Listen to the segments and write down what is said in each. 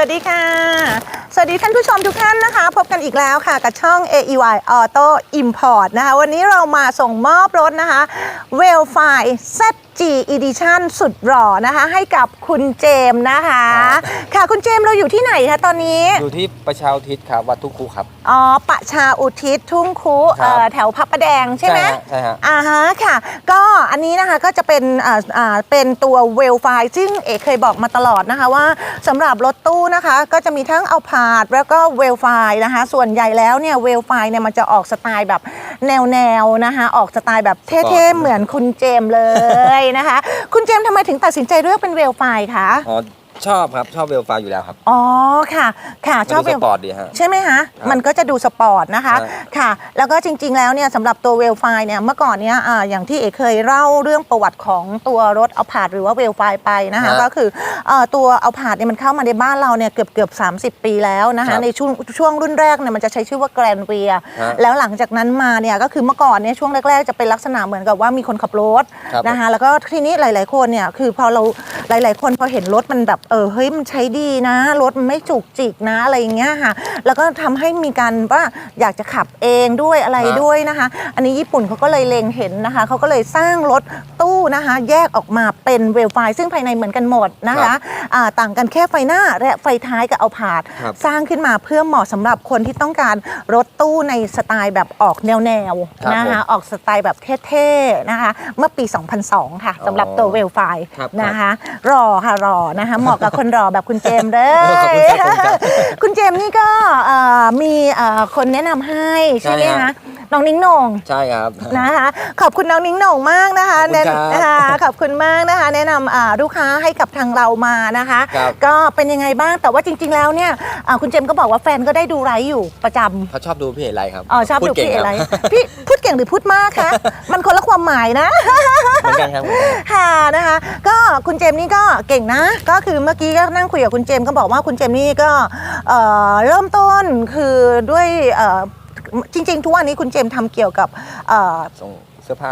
สวัสดีค่ะ สวัสดีท่านผู้ชมทุกท่านนะคะ พบกันอีกแล้วค่ะ กับช่อง AEY Auto Import นะคะ วันนี้เรามาส่งมอบรถนะคะ w e l f i ZG Edition สุดหล่อนะคะ ให้กับคุณเจมส์นะคะ ค่ะคุณเจมส์เราอยู่ที่ไหนคะตอนนี้ อยู่ที่ประชาอุทิศครับวัดทุกคูครับ อ๋อประชาอุทิศทุ่งคุครับ เอ่อแถวพระประแดงใช่ไหม ฮะใช่ฮะ อ่าฮะค่ะ ก็อันนี้นะคะก็จะเป็นอ่าอ่าเป็นตัวเวลไฟซึ่งเอกเคยบอกมาตลอดนะคะว่าสำหรับรถตู้นะคะ ก็จะมีทั้งเอาผาดแล้วก็เวลไฟนะคะ ส่วนใหญ่แล้วเนี่ยเวลไฟเนี่ยมันจะออกสไตล์แบบแนวแนวๆนะคะ ออกสไตล์แบบเท่ๆ เหมือนคุณเจมส์เลยนะคะ คุณเจมส์ทำไมถึงตัดสินใจเลือกเป็นเวลไฟคะ อ๋อ ชอบครับ ชอบเวลฟาอยู่แล้วครับอ๋อค่ะ ค่ะชอบมันดูเวสลปอร์ตดีฮะ ใช่ไหมคะครับมันก็จะดูสปอร์ตนะคะครับค่ะ แล้วก็จริง ๆ แล้วเนี่ยสำหรับตัวเวลไฟเนี่ยเมื่อก่อนเนี่ยอ่าอย่างที่เอกเคยเล่าเรื่องประวัติของตัวรถเอาผาดหรือว่าเวลไฟไปนะคะฮะก็คือเอ่อตัวเอาผาดเนี่ยมันเข้ามาในบ้านเราเนี่ยเกือบเกือบ 30 ปีแล้วนะครัคะบในช่วงช่วงรุ่นแรกเนี่ยมันจะใช้ชื่อว่าแกรนเวียฮะแล้วหลังจากนั้นมาเนี่ยก็คือเมื่อก่อนเนี่ยช่วงแรกๆจะเป็นลักษณะเหมือนกับว่ามีคนขับรถครับ นะคะแล้วก็ทีนี้หลาย ๆ คนเนี่ยคือพอเราหลาย ๆ คนพอเห็นรถมันแบบเออเฮ้ยมันใช้ดีนะ รถมันไม่จุกจิกนะอะไรอย่างเงี้ยค่ะ แล้วก็ทำให้มีการว่าอยากจะขับเองด้วยอะไรฮะด้วยนะคะ อันนี้ญี่ปุ่นเขาก็เลยเล็งเห็นนะคะเขาก็เลยสร้างรถตู้นะคะ แยกออกมาเป็นเวลไฟซึ่งภายในเหมือนกันหมดนะคะอ่าต่างกันแค่ไฟหน้าและไฟท้ายกับเอาผาด ครับ สร้างขึ้นมาเพื่อเหมาะสำหรับคนที่ต้องการรถตู้ในสไตล์แบบออกแนวครับๆนะคะผมออกสไตล์แบบเท่ๆนะคะ เมื่อปี 2002 ค่ะสำหรับตัวเวลไฟครับ นะคะ รอค่ะรอนะคะ เหมาะกับคนรอแบบคุณเจมส์เลขอบคุณยครับขอบคุณครับ คุณเจมส์นี่ก็เอ่อมีเอ่อคนแนะนำให้ใช่ไหมใช่คะฮะ น้องนิ้งโหนงใช่ครับ นะคะขอบคุณน้องนิ้งโหน่งมากนะคะขอบคุณครับ แนะคะขอบคุณมากนะคะ แนะนำอ่าลูกค้าให้กับทางเรามานะคะ ครับก็เป็นยังไงบ้างแต่ว่าจริง ๆ แล้วเนี่ยอ่าคุณเจมส์ก็บอกว่าแฟนก็ได้ดูไลฟ์อยู่ประจำเขาชอบดูพี่เอกไรครับอ๋อชอบพูดูเก่งพี่อะไรคบพี่พูดเก่งหรือพูดมากคะ มันคนละความหมายนะ เหมือนกันครับเหมือนกันค่ะนะคะก็คุณเจมส์นี่ก็เก่งนะ ก็คือเมื่อกี้ก็นั่งคุยกับคุณเจมส์ก็บอกว่าคุณเจมส์นี่ก็เอ่อเริ่มต้นคือด้วยเอ่อ จริง ๆ ทุกวันนี้คุณเจมส์ทำเกี่ยวกับเอ่อส่งเสื้อผ้า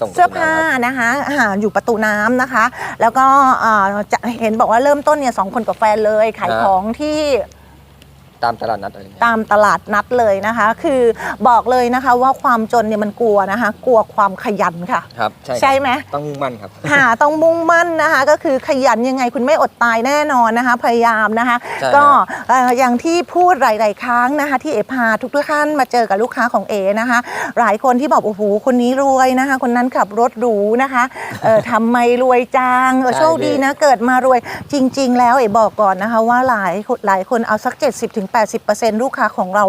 ส่งเสื้อผ้านะคะอ่าอยู่ประตูน้ำนะคะ แล้วก็อ่าจะเห็นบอกว่าเริ่มต้นเนี่ยสองคนกับแฟนเลยขายของที่ ตามตลาดนัดอะไรอย่างเงี้ย ตามตลาดนัดเลยนะคะ คือบอกเลยนะคะว่าความจนเนี่ยมันกลัวนะคะ กลัวความขยันค่ะ ครับ ใช่ครับใช่ไหม ต้องมุ่งมั่นครับ หาต้องมุ่งมั่นนะคะ ก็คือขยันยังไงคุณไม่อดตายแน่นอนนะคะ พยายามนะคะ ใช่ก็ครับเอ่ออย่างที่พูดหลายๆครั้งนะคะ ที่เอพาทุกท่านมาเจอกับลูกค้าของเอนะคะ หลายคนที่บอกโอ้โหคนนี้รวยนะคะ คนนั้นขับรถหรูนะคะเออ ทำไมรวยจังเออใช่ โชคดีนะเกิดมารวยจริง ๆ แล้วเอบอกก่อนนะคะ ว่าหลายหลายคนเอาสัก 70-80%ลูกค้าของเรา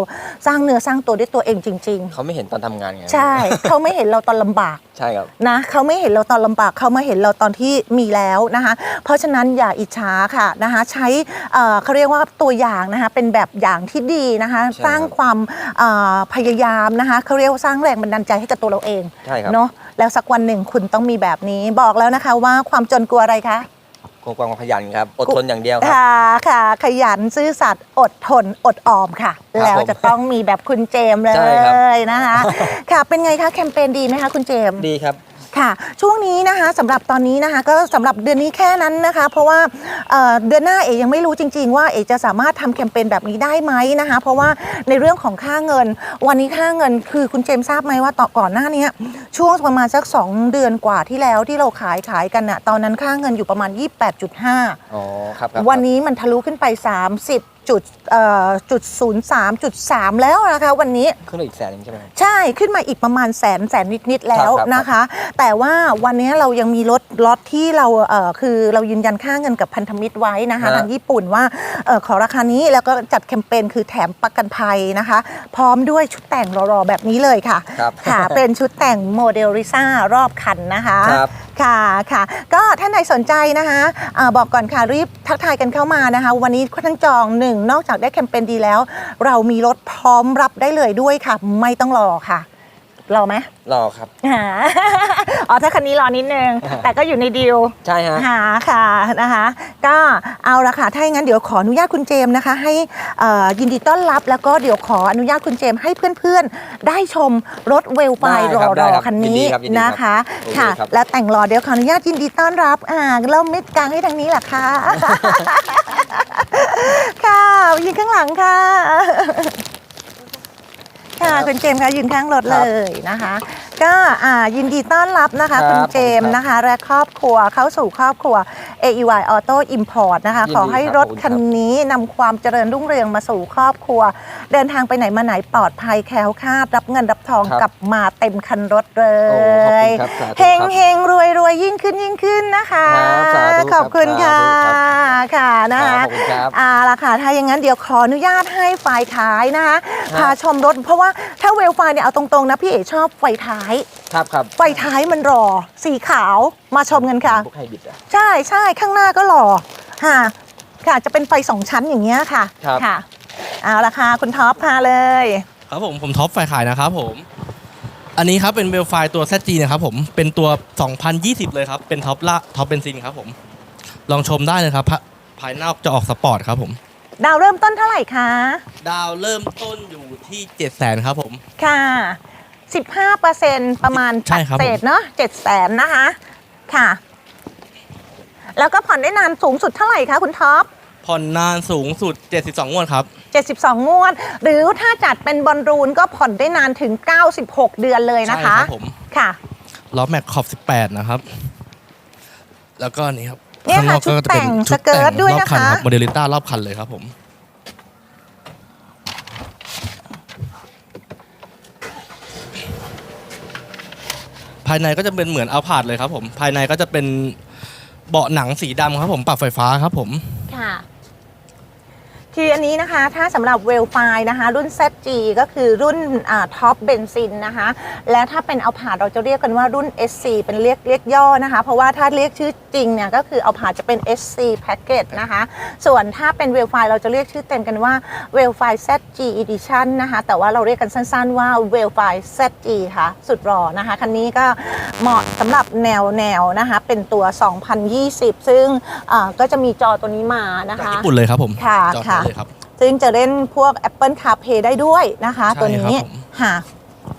สร้างเนื้อสร้างตัวด้วยตัวเองจริงเขาไม่เห็นตอนทำงานไงๆใช่ เขาไม่เห็นเราตอนลำบาก ใช่ครับ นะเขาไม่เห็นเราตอนลำบากเขามาเห็นเราตอนที่มีแล้วนะคะ เพราะฉะนั้นอย่าอิจฉาค่ะนะคะใช้เอ่อเขาเรียกว่าตัวอย่างนะคะเป็นแบบอย่างที่ดีนะคะ ใช่สร้างความเอ่อพยายามนะคะเขาเรียกว่าสร้างแรงบันดาลใจให้กับตัวเราเองใช่ครับ เนาะแล้วสักวันหนึ่งคุณต้องมีแบบนี้บอกแล้วนะคะว่าความจนกลัวอะไรคะ คงความขยันครับ อดทนอย่างเดียวครับ ค่ะค่ะ ขยันซื่อสัตย์อดทนอดออมค่ะ ครับแล้วผมจะต้องมีแบบคุณเจมส์เลใช่ครับ ยนะคะ ค่ะเป็นไงคะแคมเปญดีไหมคะคุณเจมส์ ดีครับ ค่ะ ช่วงนี้นะคะสำหรับตอนนี้นะคะ ก็สำหรับเดือนนี้แค่นั้นนะคะ เพราะว่าเอ่อเดือนหน้าเอกยังไม่รู้จริง ๆ ว่าเอกจะสามารถทำแคมเปญแบบนี้ได้ไหมนะคะ เพราะว่าในเรื่องของค่าเงิน วันนี้ค่าเงินคือคุณเจมส์ทราบไหมว่าต่อก่อนหน้านี้ช่วงประมาณสัก 2 เดือนกว่าที่แล้วที่เราขายขายกันน่ะตอนนั้นค่าเงินอยู่ประมาณ 28.5 อ๋อ ครับครับวันนี้มันทะลุขึ้นไป 30 จุดเอ่อจุดศูนย์สามจุดสามแล้วนะคะวันนี้ ขึ้นมาอีกแสนหนึงใช่ไหมครับใช่ขึ้นมาอีกประมาณแสนแสนนิดๆแล้วครับนะคะ แต่ว่าวันนี้เรายังมีรถล็อตที่เราเอ่อคือเรายืนยันค่าเงินกับพันธมิตรไว้นะคะฮะ ทางญี่ปุ่นว่าเออขอราคานี้แล้วก็จัดแคมเปญคือแถมประกันภัยนะคะ พร้อมด้วยชุดแต่งรอๆแบบนี้เลยค่ะ ครับ ค่ะ เป็นชุดแต่งโมเดลริซ่ารอบคันนะคะ ครับ ค่ะค่ะ ก็ท่านใดสนใจนะคะอาบอกก่อนค่ะรีบทักทายกันเข้ามานะคะ วันนี้ท่านจองหนึ่งนอกจากได้แคมเปญดีแล้ว เรามีรถพร้อมรับได้เลยด้วยค่ะ ไม่ต้องรอค่ะ รอไหมรอครับอ่าอ๋อถ้าคันนี้รอนิดนึงแต่ก็อยู่ในดีล ใช่ฮะ หาค่ะนะคะ ก็เอาละค่ะถ้าอย่างนั้นเดี๋ยวขออนุญาตคุณเจมส์นะคะ ให้เอ่อยินดีต้อนรับแล้วก็เดี๋ยวขออนุญาตคุณเจมส์ให้เพื่อนๆ ได้ชมรถเวลไฟได้รครัอบได้รอครับคันยินนี้ดีครับยินดีครับนะคะโอเคค่ะ ครับ แล้วแต่งรอเดี๋ยวขออนุญาตยินดีต้อนรับอ่าเล่ามิดกลางให้ทางนี้แหละค่ะ ยืนข้างหลังค่ะ ค่ะคุณเจมส์คะยืนข้างรถเลยนะคะก็อ่ายินดีต้อนรับนะคะครับคุณเจมส์นะคะ และครอบครัวเข้าสู่ครอบครัว AEY Auto Import นะคะ ยินดีขอให้ครับรถขอบคุณคันนี้นำความเจริญรุ่งเรืองมาสู่ครอบครัว เดินทางไปไหนมาไหนปลอดภัยแคล้วคลาด รับเงินรับทองครับกลับมาเต็มคันรถเลโอ้ขอบยคุณครับสาธุเฮงครับ เฮงรวยรวยยิ่งขึ้นยิ่งขึ้นนะคะ ครับสาธุขอบคุณครับค่ะสาธุครับ ค่ะนะครัคะ บขอบคุณครับอ่าละค่ะ ถ้าอย่างนั้นเดี๋ยวขออนุญาตให้ฝ่ายท้ายนะคะ ครับพาชมรถ เพราะว่าถ้าเวลไฟเนี่ยเอาตรงๆนะพี่เอ๋ชอบไฟท้ายครับครับไฟท้ายมันหล่อสีขาวมาชมกันค่ะ พวกไฮบริดอะ ใช่ใช่ข้างหน้าก็หล่อค่ะค่ะจะเป็นไฟสองชั้นอย่างเงี้ยค่ะครับ ค่ะเอาละค่ะคุณท็อปพาเลย ครับผมผมท็อปไฟขายนะครับผม อันนี้ครับเป็นเวลไฟตัว ZG นะครับผมเป็นตัว 2020 เลยครับ เป็นท็อปละท็อปเบนซินครับผม ลองชมได้เลยครับภาภายนอกจะออกสปอร์ตครับผม ดาวเริ่มต้นเท่าไหร่คะ ดาวเริ่มต้นอยู่ที่ 7 0 0 0 0 0 ครับผม ค่ะ 15%ประมาณใช่ครับผม เศษเนาะ7แสนนะคะ ค่ะ แล้วก็ผ่อนได้นานสูงสุดเท่าไหร่คะคุณท็อป ผ่อนนานสูงสุด 72งวดครับ 72 งวด หรือถ้าจัดเป็นบอลรูนก็ผ่อนได้นานถึง 96 เดือนเลยนะใช่คะครับผม ค่ะ ล้อแม็กขอบ 18 นะครับ แล้วก็นี่ครับเนี่ยค่ะข้างนอกก็จะเป็นชุดแต่งสเกิร์ตด้วยรอบนะคะคัรับโมเดลิต้ารอบคันเลยครับผม ภายในก็จะเป็นเหมือนเอาผาดเลยครับผม ภายในก็จะเป็นเบาะหนังสีดำครับผมปรับไฟฟ้าครับผม นนี้นะคะ ถ้าสำหรับเวลไฟนะคะ รุ่น ZG ก็คือรุ่นท็อปเบนซินนะคะ และถ้าเป็นเอาผาดเราจะเรียกกันว่ารุ่น SC เป็นเรียกเรียกย่อนะคะ เพราะว่าถ้าเรียกชื่อจริงเนี่ยก็คือเอาผาดจะเป็น SC Package นะคะ ส่วนถ้าเป็นเวลไฟเราจะเรียกชื่อเต็มกันว่าเวลไฟ ZG Edition นะคะ แต่ว่าเราเรียกกันสั้นๆว่าเวลไฟ ZG ค่ะ สุดหล่อนะคะ คันนี้ก็เหมาะสำหรับแนวแนวนะคะ เป็นตัว 2020 ซึ่งอ่าก็จะมีจอตัวนี้มานะจากคะญี่ปุ่นเลยครับผมค่ะจอดค่ะเลยครับ ซึ่งจะเล่นพวก Apple CarPlay ได้ด้วยนะคะ ใช่ตัวนี้ครับผม ค่ะ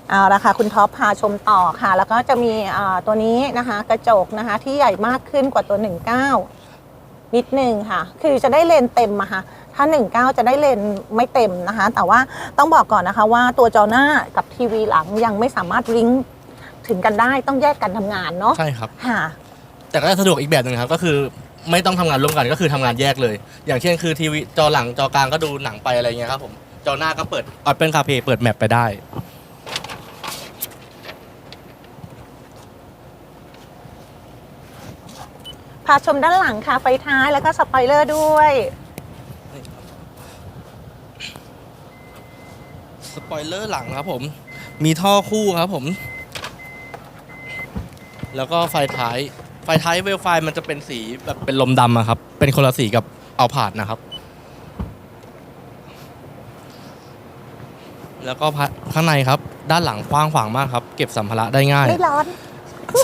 เอาละค่ะคุณท็อปพาชมต่อค่ะ แล้วก็จะมีอ่าตัวนี้นะคะ กระจกนะคะ ที่ใหญ่มากขึ้นกว่าตัว 19 นิดนึงค่ะ คือจะได้เลนส์เต็มอะค่ะ ถ้า 19 จะได้เลนส์ไม่เต็มนะคะ แต่ว่าต้องบอกก่อนนะคะว่าตัวจอหน้ากับทีวีหลังยังไม่สามารถลิงก์ถึงกันได้ต้องแยกกันทำงานเนาะใช่ครับ ค่ะ แต่ก็จะสะดวกอีกแบบหนึ่งครับ ก็คือ ไม่ต้องทำงานร่วมกันก็คือทำงานแยกเลย อย่างเช่นคือทีวีจอหลังจอกลางก็ดูหนังไปอะไรเงี้ยครับผมจอหน้าก็เปิดออดเป็นคาเพเปิดแมปไปได้ พาชมด้านหลังค่ะ ไฟท้ายแล้วก็สปอยเลอร์ด้วย สปอยเลอร์หลังครับผม มีท่อคู่ครับผม แล้วก็ไฟท้าย ไฟท้ายเวลไฟมันจะเป็นสีแบบเป็นลมดำอะครับ เป็นคนละสีกับเอาผาดนะครับ แล้วก็พะข้างในครับ ด้านหลังกว้างขวางมากครับ เก็บสัมภาระได้ง่าย ไม่ร้อน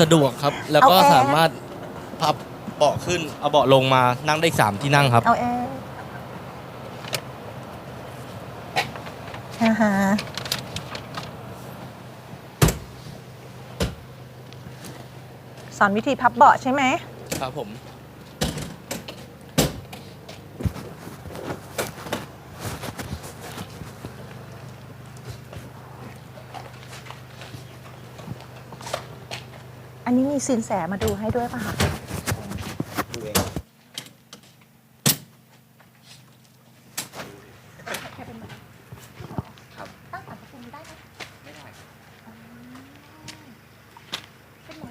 สะดวกครับ แล้วก็เอาแอร์ สามารถพับเบาะขึ้น เอาเบาะลงมานั่งได้อีกสามที่นั่งครับ เอาแอร์อ่าฮะ อนวิธีพับเบาะใช่ไหม ครับผมอันนี้มีสินแสมาดูให้ด้วยป่ะคะ ดูเอง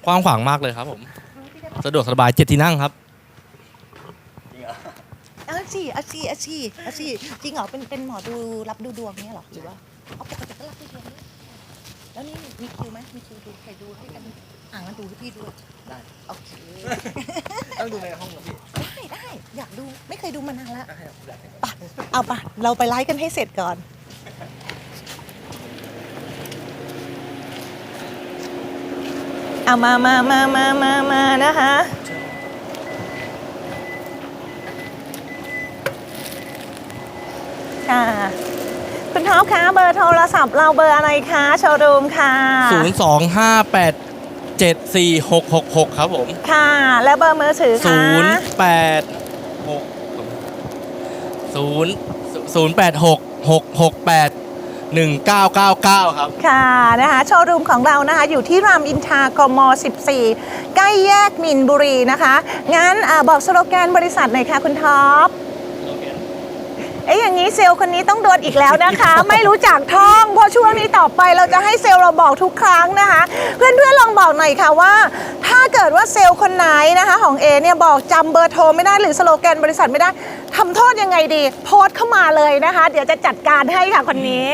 ก ว้างขวางมากเลยครับผม สะดวกสบายเจ็ดที่นั่งครับอาชีอาชีอาชีอาชีจริงเหรอเป็นเป็นหมอดูรับดูดวงเนี่ยเหรอหรือว่าเอาปกติก็รับดูดวงเนี่ยแล้วนี่มีคิวไหมมีคิวดูใครดูให้กันอ่างกันดูให้พี่ด้วยได้ โอเคต้องดูในห้องนะพี่ได้ได้อยากดูไม่เคยดูมานานแล้วได้ครับได้ครับปะเอาปะเราไปไลฟ์กันให้เสร็จก่อน เอามามามามามามานะคะ ค่ะ คุณท็อปคะเบอร์โทรศัพท์เราเบอร์อะไรคะโชว์รูมค่ะ 0 2 5 8 7 4 6 6 6 ครับผมค่ะ และเบอร์มือถือคะ0 8 6 0 0 8 1 9 9 9 ครับ ค่ะนะคะโชว์รูมของเรานะคะอยู่ที่รามอินทรากม 14 ใกล้แยกมินบุรีนะคะ งั้นอาบอกสโลแกนบริษัทหน่อยค่ะคุณท็อป เอ๊ะอย่างนี้เซลล์คนนี้ต้องโดนอีกแล้วนะคะ ไม่รู้จักท่อง เพราะช่วงนี้ต่อไปเราจะให้เซลล์เราบอกทุกครั้งนะคะ เพื่อนๆลองบอกหน่อยค่ะว่า ถ้าเกิดว่าเซลล์คนไหนนะคะ ของเอเนี่ยบอกจำเบอร์โทรไม่ได้หรือสโลแกนบริษัทไม่ได้ทำโทษยังไงดี โพสต์เข้ามาเลยนะคะ เดี๋ยวจะจัดการให้ค่ะคนนี้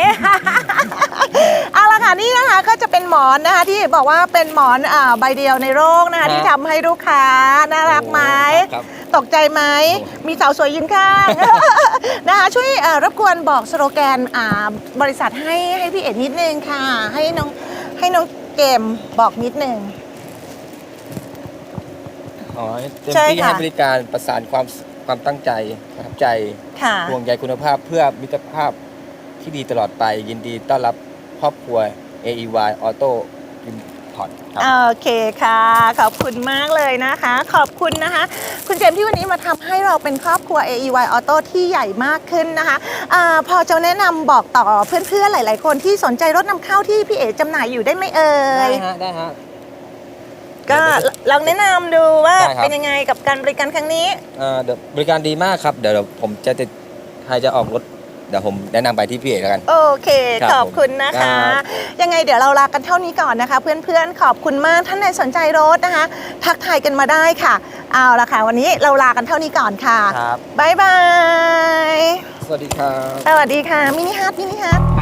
เอาละค่ะนี่นะคะก็จะเป็นหมอนนะคะที่บอกว่าเป็นหมอนอ่าใบเดียวในโลกนะคะครับที่ทำให้ลูกค้าน่ารักไหม ครับ ตกใจไหม มีสาวสวยยืนข้าง นะคะช่วยเอ่อรบกวนบอกสโลแกนอ่าบริษัทให้ให้พี่เอ็ดนิดนึงค่ะ ให้น้องให้น้องเกมบอกนิดนึง อ๋อเต็มใช่ที่ค่ะให้บริการประสานความความตั้งใจประทับใจค่ะห่วงใยคุณภาพเพื่อมิตรภาพที่ดีตลอดไปยินดีต้อนรับครอบครัว AEY Auto Import ครับ โอเคค่ะ ขอบคุณมากเลยนะคะ ขอบคุณนะคะ คุณเจมส์ที่วันนี้มาทำให้เราเป็นครอบครัว AEY Auto ที่ใหญ่มากขึ้นนะคะอาพอจะแนะนำบอกต่อเพื่อนๆหลายๆ คนที่สนใจรถนำเข้าที่พี่เอ๋จำหน่ายอยู่ได้ไหมเอ่ได้ย ฮะได้ฮะ ก็ลองแนะนำดูว่าได้ครับ เป็นยังไงกับการบริการครั้งนี้ เอ่อเดี๋ยวบริการดีมากครับ เดี๋ยวเดี๋ยวผมจะติดใครจะออกรถ เดี๋ยวผมแนะนำไปที่พี่เอกแล้วกัน โอเค ครับขอบคุณนะคะ ครับ ยังไงเดี๋ยวเราลากันเท่านี้ก่อนนะคะ เพื่อนๆ ขอบคุณมากท่านใดสนใจรถนะคะ ทักทายกันมาได้ค่ะ เอาละค่ะ วันนี้เราลากันเท่านี้ก่อนค่ะครับ บ๊ายบาย สวัสดีครับ สวัสดีค่ะ มินิฮัทมินิฮัท